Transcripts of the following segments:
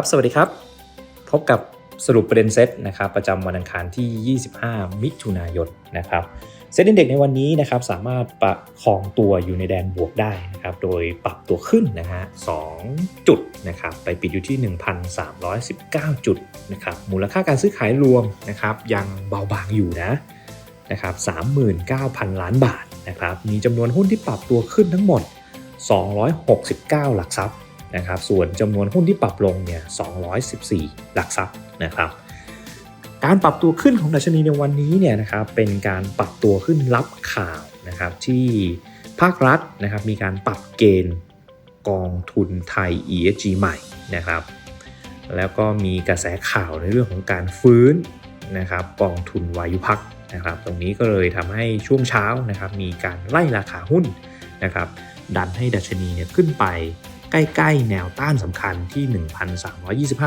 ครับ สวัสดีครับ พบกับสรุปประเด็นเซตนะครับประจำวันอังคารที่ 25 มิถุนายนนะครับเซ็ตอินเด็กในวันนี้นะครับสามารถประคองตัวอยู่ในแดนบวกได้นะครับโดยปรับตัวขึ้นนะฮะ2จุดนะครับไปปิดอยู่ที่ 1,319 จุดนะครับมูลค่าการซื้อขายรวมนะครับยังเบาบางอยู่นะนะครับ39,000 ล้านบาทนะครับมีจำนวนหุ้นที่ปรับตัวขึ้นทั้งหมด 269 หลักทรัพย์ นะครับส่วนจำนวนหุ้นที่ปรับลงเนี่ย 214 หลักทรัพย์นะครับการปรับตัวขึ้นของดัชนีในวันนี้เนี่ยนะครับเป็นการปรับตัวขึ้นรับข่าวนะครับที่ภาครัฐนะครับมีการปรับเกณฑ์กองทุนไทย ESG ใหม่นะครับแล้วก็มีกระแสข่าวในเรื่องของการฟื้นนะครับกองทุนวายุพักนะครับตรงนี้ก็เลยทำให้ช่วงเช้านะครับมีการไล่ราคาหุ้นนะครับดันให้ดัชนีเนี่ยขึ้นไป ใกล้ๆ แนวต้านสำคัญที่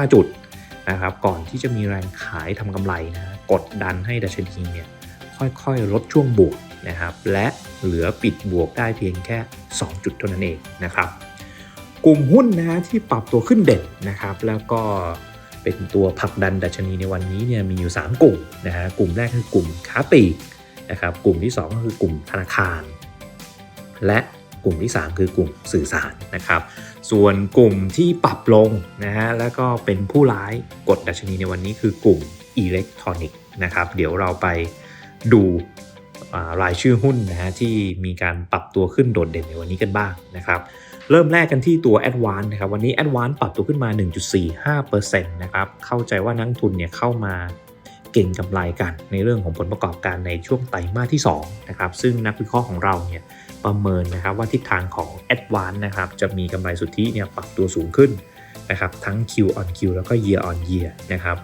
1,325 จุดนะครับก่อนที่จะมีแรงขายทำกำไรนะกดดันให้ดัชนีเนี่ยค่อยๆ ลดช่วงบวกนะครับและเหลือปิดบวกได้เพียงแค่ 2 จุดเท่านั้นเองนะครับกลุ่มหุ้นนะฮะที่ปรับตัวขึ้นเด่นนะครับแล้วก็เป็นตัวผลักดันดัชนีในวันนี้เนี่ยมีอยู่ 3 กลุ่มนะฮะกลุ่มแรกคือกลุ่มค้าปลีกนะครับกลุ่มที่ 2 ก็คือกลุ่มธนาคาร และ กลุ่มที่ 3 คือกลุ่มสื่อสารนะครับ ส่วนกลุ่มที่ปรับลงนะฮะแล้วก็เป็นผู้ร้ายกดดัชนีในวันนี้คือกลุ่มอิเล็กทรอนิกส์นะครับ เดี๋ยวเราไปดูรายชื่อหุ้นนะฮะที่มีการปรับตัวขึ้นโดดเด่นในวันนี้กันบ้างนะครับ เริ่มแรกกันที่ตัว a d v a n c e นะครับวันนี้ a d v a n c e ปรับตัวขึ้นมา 1.45%นะครับเข้าใจว่านักทุนเนี่ยเข้ามา เก่งกำไรกันในเรื่องของผลประกอบการในช่วงไตรมาสที่2นะครับซึ่งนักวิเคราะห์ของเราเนี่ยประเมินนะครับว่าทิศทางของ a d v a n c e นะครับจะมีกำไรสุทธิเนี่ยปรับตัวสูงขึ้นนะครับทั้ง Q on Q แล้วก็ Year on Year นะครับ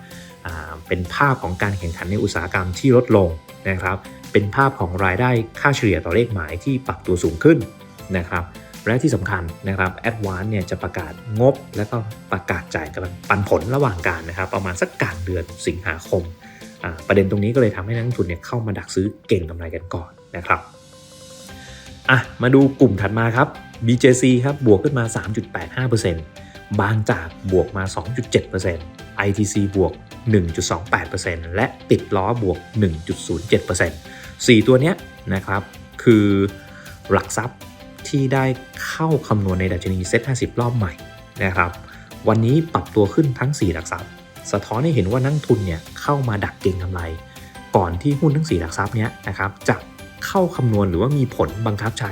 เป็นภาพของการแข่งขันในอุตสาหกรรมที่ลดลงนะครับเป็นภาพของรายได้ค่าเฉลี่ยต่อเลขหมายที่ปรับตัวสูงขึ้นนะครับและที่สำคัญนะครับ a d v a n c e เนี่ยจะประกาศงบ และก็ประกาศจ่ายกำลังปันผลระหว่างการนะครับประมาณสักกลางเดือนสิงหาคม ประเด็นตรงนี้ก็เลยทำให้นักลงทุนเนี่ยเข้ามาดักซื้อเก่งกำไรกันก่อนนะครับอะมาดูกลุ่มถัดมาครับ BJC ครับบวกขึ้นมา 3.85%บางจากบวกมา 2.7% ITC บวก 1.28%และติดล้อบวก 1.07% 4 ตัวเนี้ยนะครับ คือหลักทรัพย์ที่ได้เข้าคำนวณในดัชนีเซ็ต50 รอบใหม่นะครับ วันนี้ปรับตัวขึ้นทั้ง 4 หลักทรัพย์ สะท้อนให้เห็นว่านักทุนเนี่ยเข้ามาดักเก็งกำไร ก่อนที่หุ้นทั้ง4หลักทรัพย์เนี้ยนะครับจะเข้าคำนวณหรือว่ามีผลบังคับใช้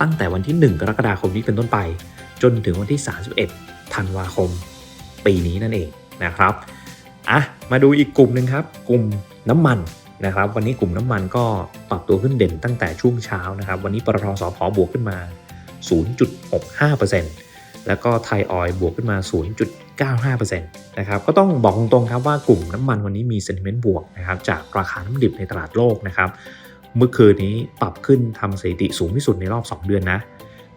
ตั้งแต่วันที่ 1 กรกฎาคมนี้เป็นต้นไป จนถึงวันที่ 31 ธันวาคม ปีนี้นั่นเองนะครับอะมาดูอีกกลุ่มหนึ่งครับ กลุ่มน้ำมันนะครับ วันนี้กลุ่มน้ำมันก็ปรับตัวขึ้นเด่นตั้งแต่ช่วงเช้านะครับ วันนี้ปตทสพบวกขึ้นมา 0.65% แล้วก็ไทยออยบวกขึ้นมา 0.95%นะครับ ก็ต้องบอกตรงๆครับว่ากลุ่มน้ำมันวันนี้มีเซนติเมนต์บวกนะครับจากราคาน้ำดิบในตลาดโลกนะครับ เมื่อคืนนี้ปรับขึ้นทำสถิติสูงที่สุดในรอบ 2 เดือนนะ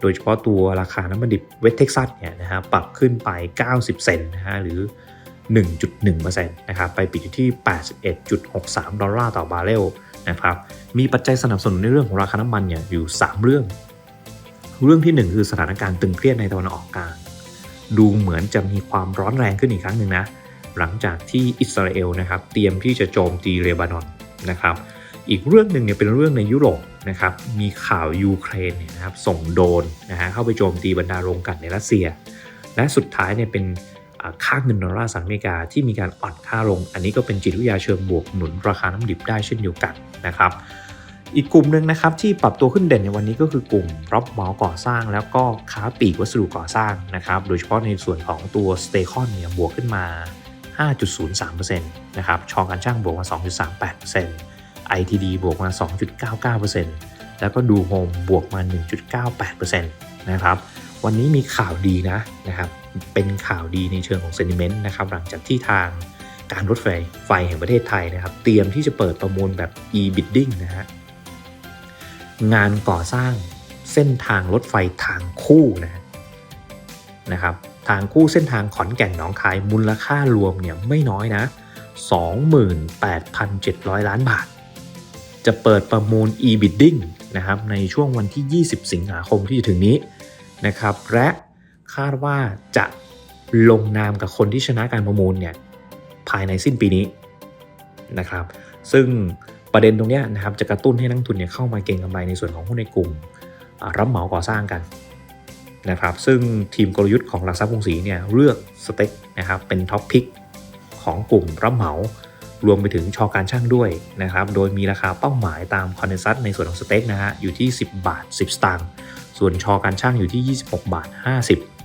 โดยเฉพาะตัวราคาน้ำมันดิบเวสเท็กซัสเนี่ยนะฮะปรับขึ้นไป 90 เซนต์นะฮะหรือ 1.1%นะครับ ไปปิดอยู่ที่ 81.63 ดอลลาร์ต่อบาร์เรลนะครับ มีปัจจัยสนับสนุนในเรื่องของราคาน้ำมันเนี่ยอยู่ 3 เรื่อง เรื่องที่ 1 คือสถานการณ์ตึงเครียดในตะวันออกกลางดูเหมือนจะมีความร้อนแรงขึ้นอีกครั้งหนึ่งนะ หลังจากที่อิสราเอลนะครับ เตรียมที่จะโจมตีเลบานอนนะครับ อีกเรื่องหนึ่งเนี่ยเป็นเรื่องในยุโรปนะครับ มีข่าวยูเครนเนี่ยนะครับส่งโดรนนะฮะเข้าไปโจมตีบรรดาโรงกลั่นในรัสเซีย และสุดท้ายเนี่ยเป็นค่าเงินดอลลาร์สหรัฐอเมริกาที่มีการอ่อนค่าลง อันนี้ก็เป็นจิตวิทยาเชิงบวกหนุนราคาน้ำดิบได้เช่นเดียวกันนะครับ อีกกลุ่มหนึ่งนะครับที่ปรับตัวขึ้นเด่นในวันนี้ก็คือกลุ่มรับเหมาก่อสร้าง แล้วก็ค้าปลีกวัสดุก่อสร้างนะครับโดยเฉพาะในส่วนของตัวสเตคอนเนี่ยบวกขึ้นมา 5.03%นะครับชอการช่างบวกมา 2.38% ITD บวกมา 2.99%แล้วก็ดูโฮมบวกมา 1.98%นะครับวันนี้มีข่าวดีนะนะครับเป็นข่าวดีในเชิงของเซนิเมนต์นะครับหลังจากที่ทางการรถไฟไฟแห่งประเทศไทยนะครับ เตรียมที่จะเปิดประมูลแบบ e-bidding นะฮะ งานก่อสร้างเส้นทางรถไฟทางคู่นะนะครับทางคู่เส้นทางขอนแก่นหนองคายมูลค่ารวมเนี่ยไม่น้อยนะ 28,700 ล้านบาท จะเปิดประมูล e-bidding นะครับในช่วงวันที่ 20 สิงหาคมที่จะถึงนี้นะครับและคาดว่าจะลงนามกับคนที่ชนะการประมูลเนี่ยภายในสิ้นปีนี้นะครับ ซึ่ง ประเด็นตรงนี้นะครับจะกระตุ้นให้นักทุนเนี่ยเข้ามาเก็งกำไรในส่วนของหุ้นในกลุ่มรับเหมาก่อสร้างกันนะครับซึ่งทีมกลยุทธ์ของหลักทรัพย์กรุงศรีเนี่ยเลือกสเต็กนะครับเป็นท็อปพิกของกลุ่มรับเหมารวมไปถึงชอการช่างด้วยนะครับโดยมีราคาเป้าหมายตามคอนเนซัสในส่วนของสเต็กนะฮะอยู่ที่ 10 บาท 10 สตางค์ส่วนชอการช่างอยู่ที่ 26 บาท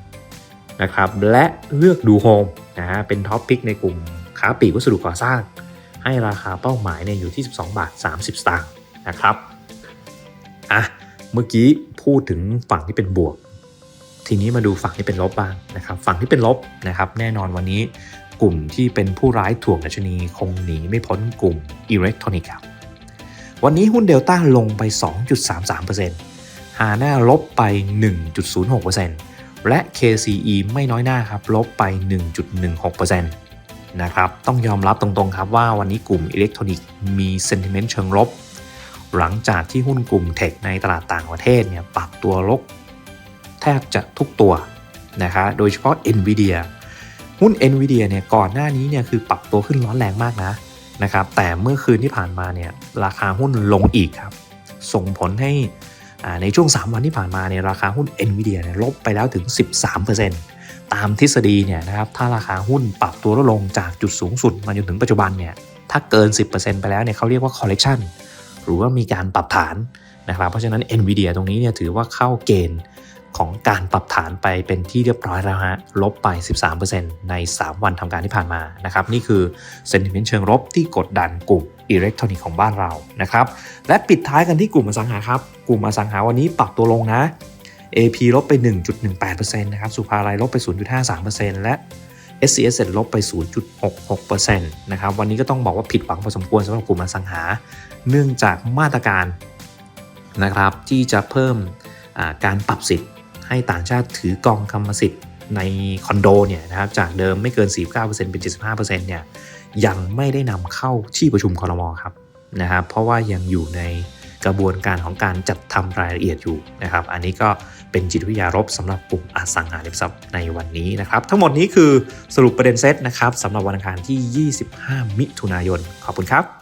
50นะครับและเลือกดูโฮมนะฮะเป็นท็อปพิกในกลุ่มค้าปลีกวัสดุก่อสร้าง ให้ราคาเป้าหมายเนี่ยอยู่ที่ 12 บาท 30 สตางค์นะครับอะเมื่อกี้พูดถึงฝั่งที่เป็นบวก ทีนี้มาดูฝั่งที่เป็นลบบ้างนะครับ ฝั่งที่เป็นลบนะครับแน่นอนวันนี้กลุ่มที่เป็นผู้ร้ายถ่วงดัชนีคงหนีไม่พ้นกลุ่มอิเล็กทรอนิกส์ครับวันนี้หุ้นเดลต้าลงไป 2.33%หาหน้าลบไป 1.06%และ KCE ไม่น้อยหน้าครับ ลบไป 1.16% นะครับต้องยอมรับตรงๆครับว่าวันนี้กลุ่มอิเล็กทรอนิกส์มีเซนติเมนต์เชิงลบ หลังจากที่หุ้นกลุ่มเทคในตลาดต่างประเทศเนี่ยปรับตัวลบแทบจะทุกตัวนะคะโดยเฉพาะ NVIDIA หุ้น NVIDIA เนี่ยก่อนหน้านี้เนี่ยคือปรับตัวขึ้นร้อนแรงมากนะนะครับแต่เมื่อคืนที่ผ่านมาเนี่ยราคาหุ้นลงอีกครับ ส่งผลให้ในช่วง 3 วันที่ผ่านมาเนี่ยราคาหุ้น NVIDIA เนี่ยลบไปแล้วถึง 13% ตามทฤษฎีเนี่ยนะครับถ้าราคาหุ้นปรับตัวลดลงจากจุดสูงสุดมาจนถึงปัจจุบันเนี่ยถ้าเกิน 10%ไปแล้วเนี่ยเขาเรียกว่า correction หรือว่ามีการปรับฐานนะครับเพราะฉะนั้น NVIDIA ตรงนี้เนี่ยถือว่าเข้าเกณฑ์ของการปรับฐานไปเป็นที่เรียบร้อยแล้วฮะลบไป 13%ใน 3 วันทำการที่ผ่านมานะครับนี่คือ sentiment เชิงลบที่กดดันกลุ่มอิเล็กทรอนิกส์ของบ้านเรานะครับและปิดท้ายกันที่กลุ่มอสังหาครับ กลุ่มอสังหาวันนี้ปรับตัวลงนะ AP ลบไป 1.18%นะครับสุภาลัยลบไป 0.53%และ SCS ลบไป 0.66%นะครับวันนี้ก็ต้องบอกว่าผิดหวังพอสมควรสำหรับกลุ่มอสังหา เนื่องจากมาตรการนะครับที่จะเพิ่มการปรับสิทธิ์ให้ต่างชาติถือกองกรรมสิทธิ์ในคอนโดเนี่ยนะครับจากเดิมไม่เกิน 49%เป็น 75%เนี่ยยังไม่ได้นำเข้าที่ประชุมคอรมอครับนะครับเพราะว่ายังอยู่ใน กระบวนการของการจัดทำรายละเอียดอยู่นะครับ อันนี้ก็เป็นจิตวิทยารบสำหรับกลุ่มอสังหาริมทรัพย์ในวันนี้นะครับ ทั้งหมดนี้คือสรุปประเด็นเซตนะครับสำหรับวันอังคารที่ 25 มิถุนายน ขอบคุณครับ